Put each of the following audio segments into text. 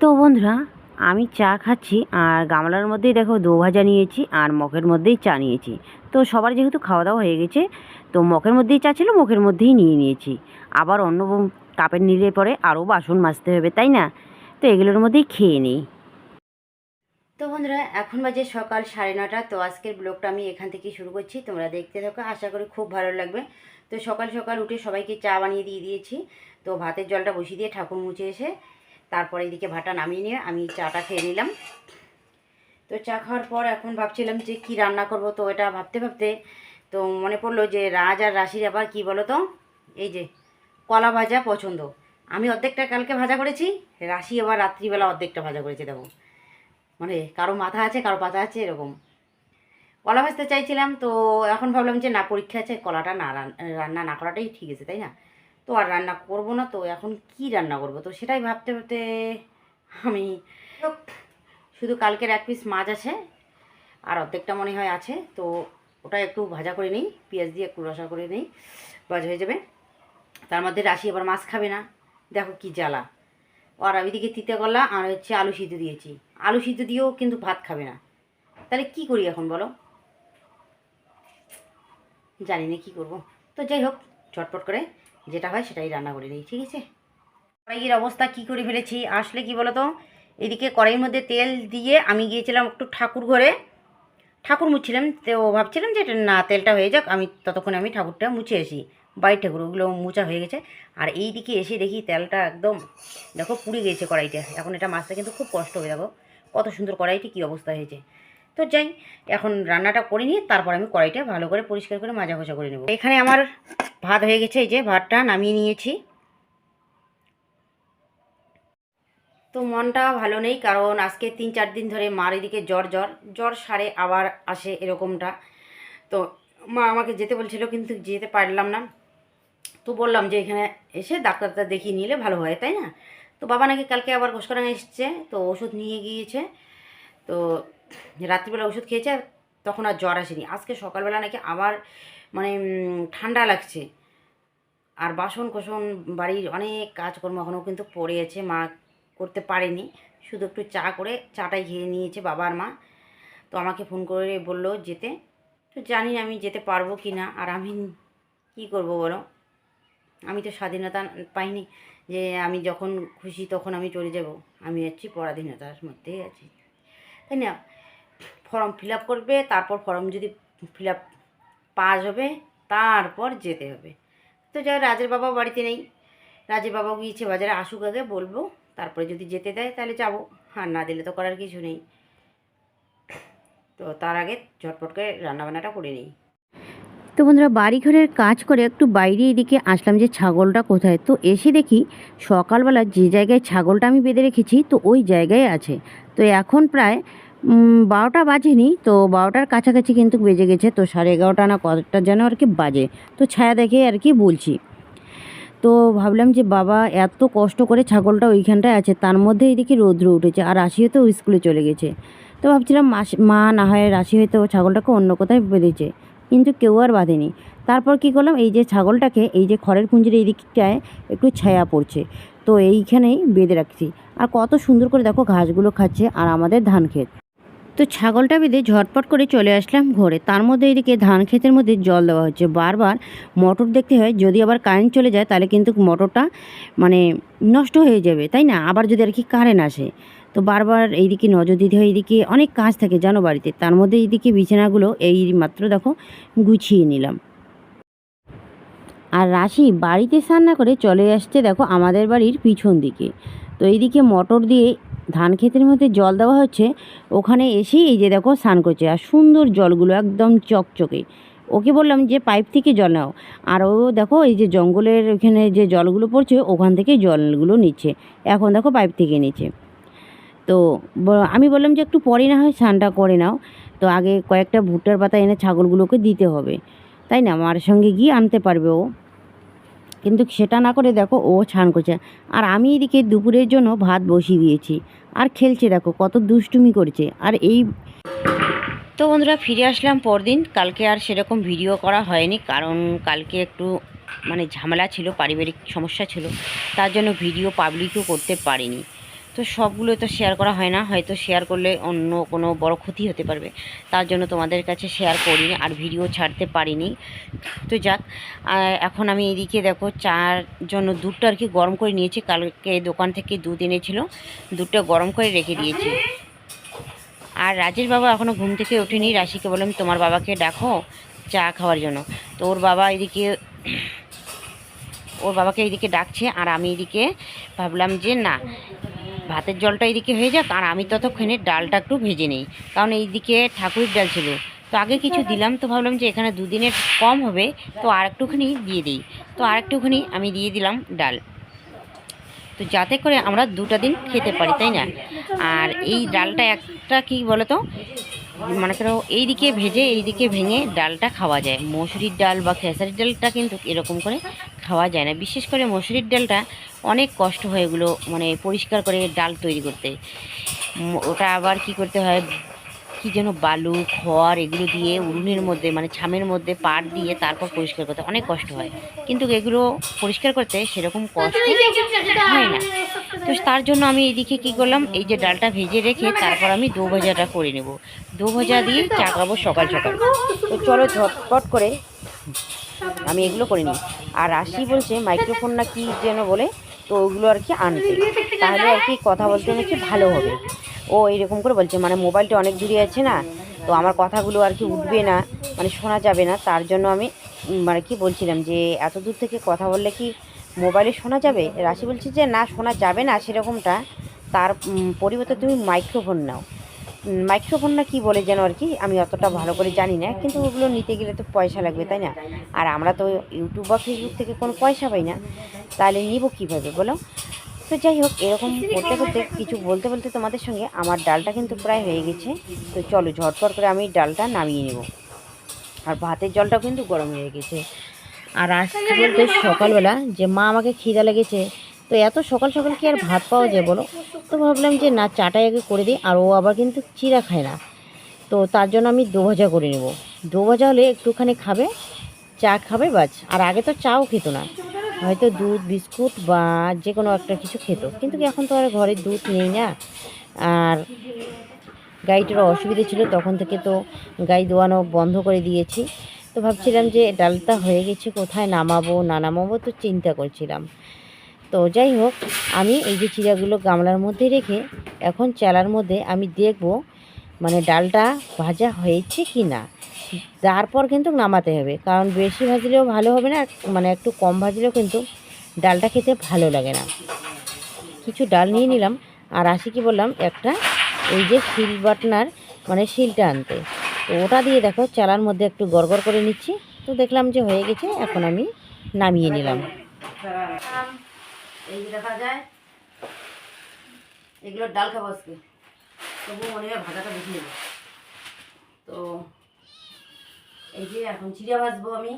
তো বন্ধুরা, আমি চা খাচ্ছি আর গামলার মধ্যেই দেখো দো ভাজা নিয়েছি আর মগের মধ্যেই চা নিয়েছি। তো সবার যেহেতু খাওয়া দাওয়া হয়ে গেছে, তো মগের মধ্যেই চা ছিল, মগের মধ্যেই নিয়ে নিয়েছি। আবার অন্য কাপের নিলে পরে আরও বাসন মাজতে হবে, তাই না? তো এগুলোর মধ্যেই খেয়ে নিই। তো বন্ধুরা, এখন বাজে সকাল সাড়ে নটা, তো আজকের ব্লগটা আমি এখান থেকে শুরু করছি। তোমরা দেখতে থাকো, আশা করি খুব ভালো লাগবে। তো সকাল সকাল উঠে সবাইকে চা বানিয়ে দিয়ে দিয়েছি। তো ভাতের জলটা বসিয়ে দিয়ে ঠাকুর মুছে এসে তারপরে এদিকে ভাটা নামিয়ে নিয়ে আমি চাটা খেয়ে নিলাম। তো চা খাওয়ার পর এখন ভাবছিলাম যে কি রান্না করব, তো এটা ভাবতে ভাবতে তো মনে পড়ল যে রাজ আর রাশির আবার কি বলো তো এই যে কলা ভাজা পছন্দ। আমি অর্ধেকটা কালকে ভাজা করেছি, রাশি আবার রাত্রিবেলা অর্ধেকটা ভাজা করেছে দেখো। মানে কারও মাথা আছে, কারও পাতা আছে, এরকম। কলা ভাজতে চাইছিলাম, তো এখন ভাবলাম যে না, পরীক্ষা আছে, কলাটা না রান্না না করাটাই ঠিক আছে, তাই না? তো আর রান্না করব না, তো এখন কি রান্না করব? তো সেটাই ভাবতে ভাবতে আমি শুধু কালকের এক পিস মাছ আছে, আর অর্ধেকটা মনে হয় আছে, তো ওটা একটু ভাজা করে নিই, পেঁয়াজ দিয়ে একটু রসা করে নিই, ভাজা হয়ে যাবে। তার মধ্যে রাশি আবার মাছ খাবে না, দেখো কি জ্বালা। আর ওইদিকে তিতে গলা আর হচ্ছে আলু সিদ্ধ দিয়েছি। আলু সিদ্ধ দিয়েও কিন্তু ভাত খাবে না। তাহলে কি করি এখন বলো? জানি না কী করব। তো যাই হোক চটপট করে যেটা হয় সেটাই রান্না করে নিই, ঠিক আছে? কড়াইয়ের অবস্থা কি করে ফেলেছি, আসলে কি বলো তো এদিকে কড়াইয়ের মধ্যে তেল দিয়ে আমি গিয়েছিলাম একটু ঠাকুর ঘরে। ঠাকুর মুছছিলাম, তো ভাবছিলাম যে না, তেলটা হয়ে যাক, আমি ততক্ষণে আমি ঠাকুরটা মুছে আসি। বাইর ঠাকুর ওগুলো মুছা হয়ে গেছে। আর এই দিকে এসে দেখি তেলটা একদম, দেখো পুড়ে গেছে কড়াইটা এখন এটা মাছটা কিন্তু খুব কষ্ট হয়ে দেখো। কত সুন্দর কড়াইটি কী অবস্থা হয়েছে। তো যাই, এখন রান্নাটা করে নিয়ে তারপর আমি কড়াইটা ভালো করে পরিষ্কার করে মাজা ঘষা করে নেব। এখানে আমার ভাত হয়ে গেছে, এই যে ভাতটা নামিয়ে নিয়েছি। তো মনটা ভালো নেই, কারণ আজকে তিন চার দিন ধরে মার এদিকে জ্বর জ্বর জ্বর সারে আবার আসে এরকমটা। তো মা আমাকে যেতে বলছিল, কিন্তু যেতে পারলাম না। তো বললাম যে এখানে এসে ডাক্তারটা দেখিয়ে নিলে ভালো হয়, তাই না? তো বাবা নাকি কালকে আবার ঘোষকরাং এসছে, তো ওষুধ নিয়ে গিয়েছে। তো রাত্রিবেলা ওষুধ খেয়েছে আর তখন আর জ্বর আসেনি। আজকে সকালবেলা নাকি আবার মানে ঠান্ডা লাগছে। আর বাসন কোসন বাড়ির অনেক কাজকর্ম এখনও কিন্তু পড়ে আছে মা করতে পারেনি। শুধু একটু চা করে চাটাই খেয়ে নিয়েছে বাবার মা। তো আমাকে ফোন করে বলল যেতে। তো জানি আমি যেতে পারব কি না। আর আমি কি করব বলো? আমি তো স্বাধীনতা পাইনি যে আমি যখন খুশি তখন আমি চলে যাব। আমি হচ্ছি পরাধীনতার মধ্যেই আছি। তাই না? ফর্ম ফিল করবে, তারপর ফর্ম যদি ফিল পাস হবে, তারপর যেতে হবে। তো যাই রাজের বাবা বাড়িতে নেই। রাজের বাবা গিয়েছে বাজারে, আসুক আগে, বলব। তারপরে যদি যেতে দেয়, তাহলে যাব। আর না দিলে তো করার কিছু নেই। তো তার আগে ঝটপট করে রান্নাবান্নাটা করে নিই। তো বন্ধুরা বাড়ি ঘরের কাজ করে একটু বাইরে এদিকে আসলাম যে ছাগলটা কোথায়। তো এসে দেখি সকালবেলা যে জায়গায় ছাগলটা আমি বেঁধে রেখেছি, তো ওই জায়গায় আছে। তো এখন প্রায় বারোটা বাজেনি, তো বারোটার কাছাকাছি কিন্তু বেজে গেছে, তো সাড়ে এগারোটা না কতটা যেন আর কি বাজে। তো ছায়া দেখে আর কি বলছি। তো ভাবলাম যে, বাবা, এত কষ্ট করে ছাগলটা ওইখানটায় আছে, তার মধ্যে এদিকে রৌদ্র উঠেছে, আর রাশি হয়তো স্কুলে চলে গেছে। তো ভাবছিলাম মা না হয় রাশি হয়তো ছাগলটাকে অন্য কোথায় বেঁধেছে কিন্তু কেউ আর বাঁধেনি। তারপর কি করলাম, এই যে ছাগলটাকে, এই যে খড়ের পুঞ্জির এই দিকটায় একটু ছায়া পড়ছে, তো এইখানেই বেঁধে রাখছি। আর কত সুন্দর করে দেখো, ঘাসগুলো খাচ্ছে, আর আমাদের ধান ক্ষেত। তো ছাগলটা বেঁধে ঝটপট করে চলে আসলাম ঘরে। তার মধ্যে এদিকে ধান ক্ষেতের মধ্যে জল দেওয়া হচ্ছে। বারবার মোটর দেখতে হয়, যদি আবার কারেন্ট চলে যায় তাহলে কিন্তু মোটরটা মানে নষ্ট হয়ে যাবে, তাই না? আবার যদি আর কি কারেন্ট আসে। তো বারবার এইদিকে নজর দিতে হয়, এইদিকে অনেক কাজ থাকে জানো বাড়িতে। তার মধ্যে এইদিকে বিছানাগুলো এই মাত্র দেখো গুছিয়ে নিলাম। আর রাশি বাড়িতে স্নান না করে চলে আসছে দেখো আমাদের বাড়ির পিছন দিকে। তো এইদিকে মোটর দিয়ে ধান ক্ষেতের মধ্যে জল দেওয়া হচ্ছে, ওখানে এসেই এই যে দেখো স্নান করছে, আর সুন্দর জলগুলো একদম চকচকে। ওকে বললাম যে, পাইপ থেকে জল নাও। আর ও দেখো এই যে জঙ্গলের ওখানে যে জলগুলো পড়ছে, ওখান থেকে জলগুলো নিচ্ছে। এখন দেখো পাইপ থেকে নিচ্ছে। তো আমি বললাম যে, একটু পরে না হয় স্নানটা করে নাও। তো আগে কয়েকটা ভুট্টার পাতা এনে ছাগলগুলোকে দিতে হবে। তাই না? মার সঙ্গে গিয়ে আনতে পারবে ও। কিন্তু সেটা না করে দেখো ও ছান করছে। আর আমি এদিকে দুপুরের জন্য ভাত বসিয়ে দিয়েছি। আর খেলছে দেখো, কত দুষ্টুমি করছে। আর এই তো বন্ধুরা, ফিরে আসলাম পরদিন। কালকে আর সেরকম ভিডিও করা হয়নি, কারণ কালকে একটু মানে ঝামেলা ছিল, পারিবারিক সমস্যা ছিল। তার জন্য ভিডিও পাবলিকও করতে পারিনি। তো সবগুলো তো শেয়ার করা হয় না। হয়তো শেয়ার করলে অন্য কোনো বড় ক্ষতি হতে পারবে। তার জন্য তোমাদের কাছে শেয়ার করিনি আর ভিডিও ছাড়তে পারিনি। তো যাক এখন আমি এদিকে দেখো, চার জন্য দুধটা আর কি গরম করে নিয়েছি। কালকে দোকান থেকে দুধ এনেছিল। দুধটা গরম করে রেখে দিয়েছি। আর রাজের বাবা এখনও ঘুম থেকে ওঠেনি। রাশিকে বললাম, তোমার বাবাকে ডাকো চা খাওয়ার জন্য। তো ওর বাবা এদিকে ওর বাবাকে এদিকে ডাকছে। আর আমি এদিকে ভাবলাম যে, না ভাতের জলটা এইদিকে হয়ে যাক, আর আমি ততক্ষণে ডালটা একটু ভেজে নিই, কারণ এইদিকে ঠাকুরের ডাল ছিল। তো আগে কিছু দিলাম, তো ভাবলাম যে এখানে দুদিনের কম হবে, তো আর একটুখানি দিয়ে দিই। তো আর একটুখানি আমি দিয়ে দিলাম ডাল। তো যাতে করে আমরা দুটা দিন খেতে পারি, তাই না? আর এই ডালটা একটা কি বলতো? মনে করো এইদিকে ভেজে, এইদিকে ভেঙে ডালটা খাওয়া যায়। মসুরির ডাল বা খেসারির ডালটা কিন্তু এরকম করে খাওয়া যায় না। বিশেষ করে মসুরির ডালটা অনেক কষ্ট হয় এগুলো মানে পরিষ্কার করে ডাল তৈরি করতে। ওটা আবার কি করতে হয়? কি যেন বালু, খড় এগুলো দিয়ে উনুনের মধ্যে মানে ছামের মধ্যে পাট দিয়ে তারপর পরিষ্কার করতে অনেক কষ্ট হয়। কিন্তু এগুলো পরিষ্কার করতে সেরকম কষ্ট হয় না। তো তার জন্য আমি এদিকে কি করলাম, এই যে ডালটা ভেজে রেখে তারপর আমি দো ভাজাটা করে নেব। দো ভাজা দিয়ে চা খাব সকাল সকাল। তো চলো ঝটপট করে আমি এগুলো করে নিই। আর রাশি বলছে মাইক্রোফোন না কি যেন বলে, তো ওগুলো আর কি আনতে। তাহলে আর কি কথা বলতে নাকি ভালো হবে। ও এরকম করে বলছে মানে মোবাইলটা অনেক দূরে আছে না, তো আমার কথাগুলো আর কি উঠবে না মানে শোনা যাবে না। তার জন্য আমি মানে কি বলছিলাম যে, এত দূর থেকে কথা বললে কি মোবাইলে শোনা যাবে? রাশি বলছে যে, না, শোনা যাবে না সেরকমটা। তার পরিবর্তে তুমি মাইক্রোফোন নাও। মাইক্রোফোন না কী বলে যেন আর কি? আমি অতটা ভালো করে জানি না, কিন্তু ওগুলো নিতে গেলে তো পয়সা লাগবে, তাই না? আর আমরা তো ইউটিউব বা ফেসবুক থেকে কোনো পয়সা পাই না। তাহলে নিব কীভাবে, বলো? তো যাই হোক, এরকম করতে করতে কিছু বলতে বলতে তোমাদের সঙ্গে আমার ডালটা কিন্তু প্রায় হয়ে গেছে। তো চলো, ঝটপট করে আমি ডালটা নামিয়ে নেব। আর ভাতের জলটাও কিন্তু গরম হয়ে গেছে। আর আসছি বলতে সকালবেলা যে মা আমাকে খিদা লেগেছে, তো এত সকাল সকাল কি আর ভাত পাওয়া যায় বলো? তো ভাবলাম যে না, চাটাই আগে করে দিই, আর ও আবার কিন্তু চিরা খায় না। তো তার জন্য আমি দো ভাজা করে নেব। দো ভাজা হলে একটুখানি খাবে, চা খাবে বাস। আর আগে তো চাও খেত না। হয়তো দুধ, বিস্কুট বা যে কোনো একটা কিছু খেত। কিন্তু এখন তো আর ঘরে দুধ নেই না? আর গাইটারও অসুবিধে ছিল, তখন থেকে তো গাই দোয়ানো বন্ধ করে দিয়েছি। তো ভাবছিলাম যে ডালটা হয়ে গেছে, কোথায় নামাবো, না নামাবো তো চিন্তা করছিলাম। তো যাই হোক, আমি এই যে চিড়াগুলো গামলার মধ্যে রেখে এখন চালার মধ্যে আমি দেখব মানে ডালটা ভাজা হয়েছে কি না তারপর কিন্তু নামাতে হবে, কারণ বেশি ভাজলেও ভালো হবে না মানে একটু কম ভাজলেও কিন্তু ডালটা খেতে ভালো লাগে না। কিছু ডাল নিয়ে নিলাম, আর আসি কি বললাম, একটা এই যে শিল বাটনার মানে শিলটা আনতে। তো ওটা দিয়ে দেখো চালার মধ্যে একটু গড়গড় করে নিচ্ছি। তো দেখলাম যে হয়ে গেছে, এখন আমি নামিয়ে নিলাম। এই দেখা যায় এগুলো ডাল মনে হয় ভাজাটা তো এই যে এখন চিড়া ভাজবো আমি,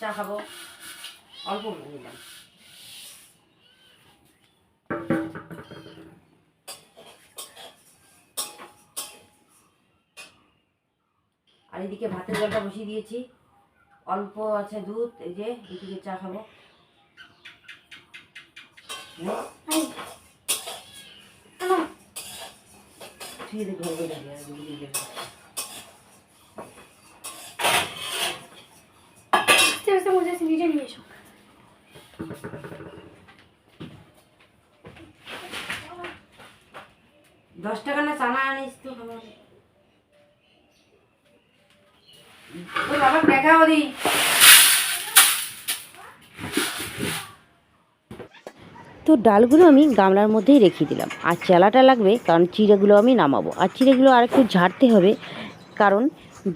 চা খাব। অল্প নিলাম। আর এদিকে ভাতের জলটা বসিয়ে দিয়েছি। অল্প আছে দুধ এই যে এদিকে চা খাব। নিজে নিয়ে এসো। দশ টাকা না চানা আনিস তো? ওই বাবা তো ডালগুলো আমি গামলার মধ্যেই রেখে দিলাম। আর চেলাটা লাগবে, কারণ চিড়েগুলো আমি নামাবো। আর চিড়েগুলো আর একটু ঝাড়তে হবে, কারণ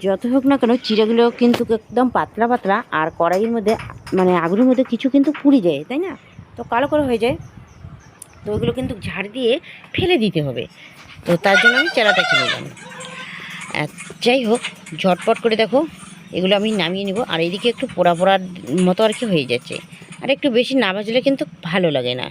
যত হোক না কেন চিড়েগুলো কিন্তু একদম পাতলা পাতলা, আর কড়াইয়ের মধ্যে মানে আগুনের মধ্যে কিছু কিন্তু পুড়ে যায়, তাই না? তো কালো করে হয়ে যায়। তো ওইগুলো কিন্তু ঝাড় দিয়ে ফেলে দিতে হবে। তো তার জন্য আমি চেরাটা কিনে নিলাম। যাই হোক, ঝটপট করে দেখো, এগুলো আমি নামিয়ে নিব। আর এইদিকে একটু পোড়া পোড়ার মতো আর কি হয়ে যাচ্ছে। আর একটু বেশি না ভাজলে কিন্তু ভালো লাগে না।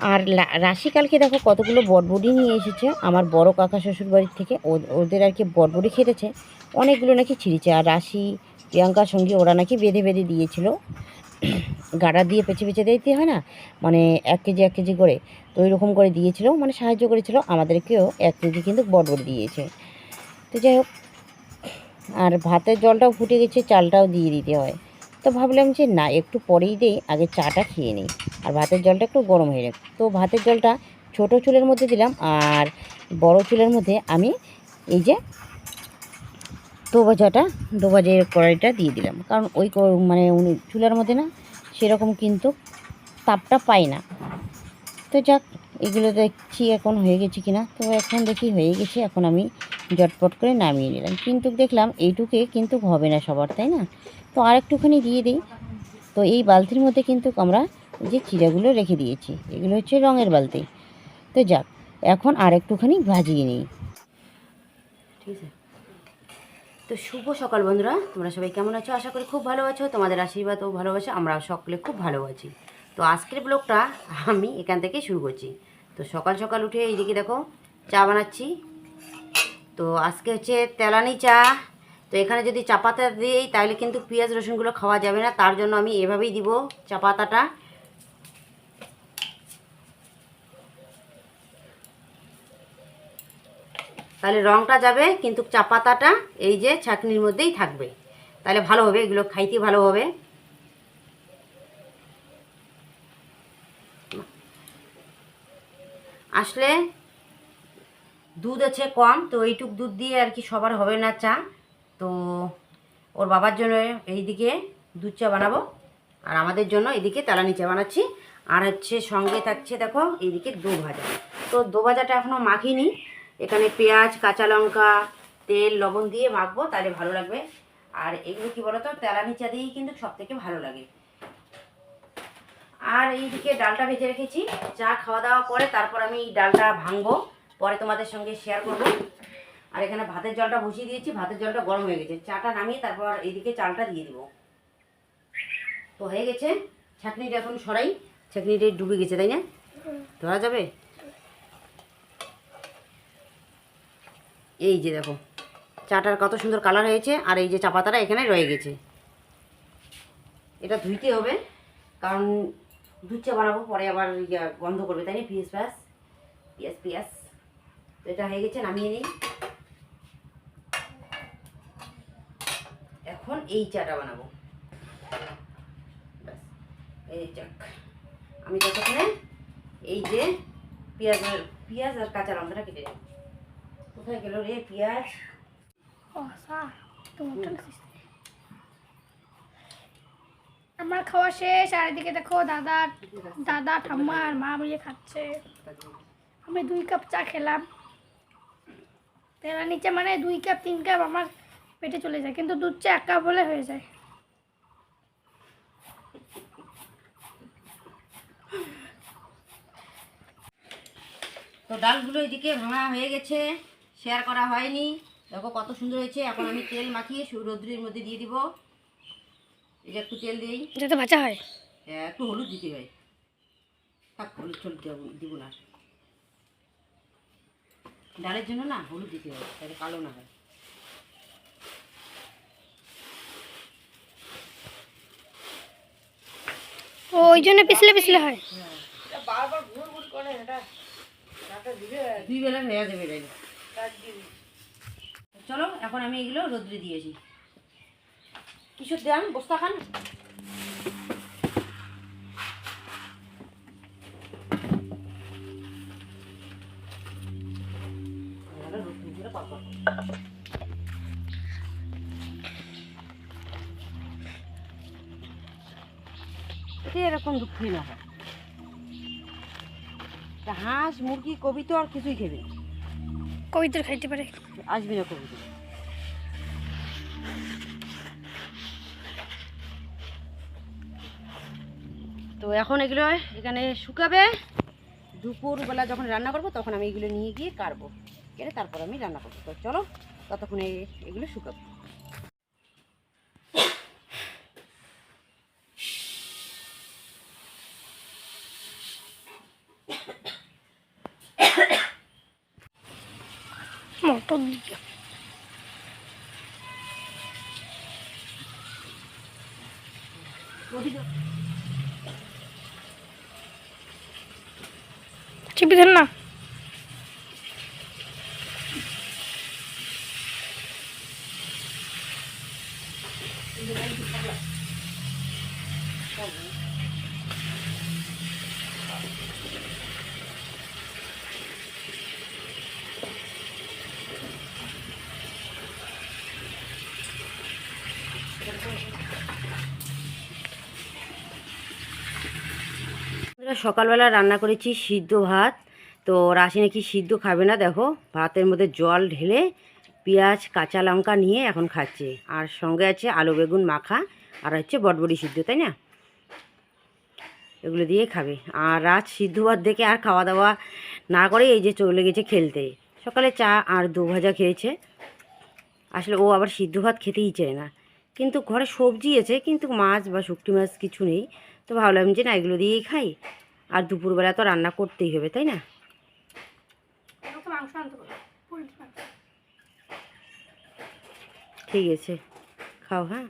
আর লা- রাশি কালকে দেখো কতগুলো বটবডি নিয়ে এসেছে। আমার বড় কাকা শ্বশুর বাড়ির থেকে ওদের আর কি বটবডি খেটেছে অনেকগুলো নাকি ছিঁড়েছে। আর রাশি, প্রিয়াঙ্কার সঙ্গে ওরা নাকি বেঁধে বেঁধে দিয়েছিল। গাড়া দিয়ে পেঁচে পেঁচে দিতে হয় না? মানে এক কেজি এক কেজি করে। তো ওই রকম করে দিয়েছিল মানে সাহায্য করেছিল, আমাদেরকেও এক কেজি কিন্তু বটবট দিয়েছে। তো যাই হোক, আর ভাতের জলটাও ফুটে গেছে, চালটাও দিয়ে দিতে হয়। তো ভাবলাম যে না, একটু পরেই দেই, আগে চাটা খেয়ে নিই। আর ভাতের জলটা একটু গরম হয়ে যাক। তো ভাতের জলটা ছোট চুলের মধ্যে দিলাম, আর বড় চুলের মধ্যে আমি এই যে দোবাজাটা দোবাজের কড়াইটা দিয়ে দিলাম। কারণ ওই মানে উনি চুলার মধ্যে না, সেরকম কিন্তু তাপটা পাই না। তো যাক, এগুলো দেখছি এখন হয়ে গেছে কিনা। তো এখন দেখি হয়ে গেছে, এখন আমি জটপট করে নামিয়ে নিলাম। কিন্তু দেখলাম এইটুকে কিন্তু হবে না সবার, তাই না? তো আর একটুখানি দিয়ে দিই। তো এই বালতির মধ্যে কিন্তু আমরা যে চিড়াগুলো রেখে দিয়েছি, এগুলো হচ্ছে রঙের বালতি। তো যাক, এখন আর একটুখানি ভাজিয়ে নিই। ঠিক আছে। তো শুভ সকাল বন্ধুরা। তোমরা সবাই কেমন আছো? আশা করি খুব ভালো আছো। তোমাদের আশীর্বাদ ও ভালোবাসা, আমরা সকলে খুব ভালো আছি। তো আজকের ব্লগটা আমি এখান থেকে শুরু করছি। তো সকাল সকাল উঠে এইদিকে দেখো, চা বানাচ্ছি। তো আজকে হচ্ছে তেলানি চা। তো এখানে যদি চা পাতা দিই, তাহলে কিন্তু পেঁয়াজ রসুনগুলো খাওয়া যাবে না। তার জন্য আমি এভাবেই দিব চা পাতাটা। তাহলে রংটা যাবে, কিন্তু চা পাতাটা এই যে ছাঁকনির মধ্যেই থাকবে। তাহলে ভালো হবে, এগুলো খাইতে ভালো হবে। আসলে দুধ আছে কম, তো এইটুক দুধ দিয়ে আর কি সবার হবে না চা। তো ওর বাবার জন্য এইদিকে দুধ চা বানাবো, আর আমাদের জন্য এদিকে তেলানি চা বানাচ্ছি। আর হচ্ছে সঙ্গে থাকছে, দেখো, এইদিকে দো ভাজা তো দো ভাজাটা এখনও মাখিনি এখানে পেঁয়াজ, কাঁচা লঙ্কা, তেল, লবণ দিয়ে মাখবো তাহলে ভালো লাগবে। আর এগুলো কি বলতো তেলানি চা দিয়েই কিন্তু সব থেকে ভালো লাগে। আর এইদিকে ডালটা ভেজে রেখেছি। চা খাওয়া দাওয়া করে তারপর আমি এই ডালটা ভাঙবো, পরে তোমাদের সঙ্গে শেয়ার করব। আর এখানে ভাতের জলটা বসিয়ে দিয়েছি, ভাতের জলটা গরম হয়ে গেছে। চাটা নামিয়ে তারপর এইদিকে চালটা দিয়ে দিব। তো হয়ে গেছে, ছাঁকনিটা এখন সরাই ছাঁকনিটা ডুবে গেছে, তাই না? ধরা যাবে? এই যে দেখো, চাটার কত সুন্দর কালার হয়েছে আর এই যে চা পাতাটা এখানে রয়ে গেছে। এটা ধুইতে হবে, কারণ দুধ চা বানাবো, পরে আবার গন্ধ করবে, তাই না? পিঁয়াজ পেঁয়াজ পিঁয়াজ পিঁয়াজ এটা হয়ে গেছে, নামিয়ে নিই। এখন এই চাটা বানাবো। এই যাক। আমি ততক্ষণে এই যে পেঁয়াজ পেঁয়াজ আর কাঁচা লঙ্কাটা কেটে নিই কোথায় গেল রে পেঁয়াজ আমার খাওয়া শেষ আর এদিকে দেখো দাদা দাদা ঠাম্মা আর মা মিলে খাচ্ছে। আমি দুই কাপ চা খেলাম। তেলা নিচে মানে দুই কাপ তিন কাপ আমার পেটে চলে যায় কিন্তু দুধ চা এক কাপ হলে হয়ে যায়। তো ডালগুলো এদিকে ভাঙা হয়ে গেছে। শেয়ার করা হয়নি। দেখো কত সুন্দর হয়েছে। এখন আমি তেল মাখিয়ে রৌদ্রের মধ্যে দিয়ে দিব। এই যে একটু তেল দিই। যাতে ভাজা হয়? হ্যাঁ, একটু হলুদ দিতে হয়। থাক হলুদ টলুদ দেব- দিব না। আর। ডালের জন্য না হলুদ দিতে হয় তাহলে কালো না হয়। ও ওই জন্য পিছলে পিছলে হয়। বারবার ঘুর ঘুর করে এটা দুই বেলা হয়ে যাবে। চলো, এখন আমি এগুলো রোদ্রে দিয়েছি। কিছু দেন, বস্তা খান। এরকম দুঃখী না হয়। হাঁস, মুরগি, কবি তো আর কিছুই খেবে না। কবিতর খাইতে পারে। আসবি না কবিতর তো এখন এগুলো এখানে শুকাবে। দুপুরবেলা যখন রান্না করব, তখন আমি এগুলো নিয়ে গিয়ে কাটবো। কেটে তারপর আমি রান্না করব। তো চলো, ততক্ষণে এগুলো শুকাবে। 떴는겨. 집이 됐나? সকালবেলা রান্না করেছি সিদ্ধ ভাত। তো রাশি নাকি সিদ্ধ খাবে না, দেখো। ভাতের মধ্যে জল ঢেলে পেঁয়াজ, কাঁচা লঙ্কা নিয়ে এখন খাচ্ছে। আর সঙ্গে আছে আলু বেগুন মাখা, আর হচ্ছে বটবড়ি সিদ্ধ, তাই না? এগুলো দিয়ে খাবে। আর রাত সিদ্ধ ভাত দেখে আর খাওয়া দাওয়া না করে এই যে চলে গেছে খেলতে। সকালে চা আর দু ভাজা খেয়েছে। আসলে ও আবার সিদ্ধ ভাত খেতেই চায় না। কিন্তু ঘরে সবজি আছে, কিন্তু মাছ বা শুকটি মাছ কিছু নেই। তো ভাবলাম যে না, এগুলো দিয়েই খাই। আর দুপুরবেলা তো রান্না করতেই হবে তাই না? ঠিক আছে। খাও হ্যাঁ?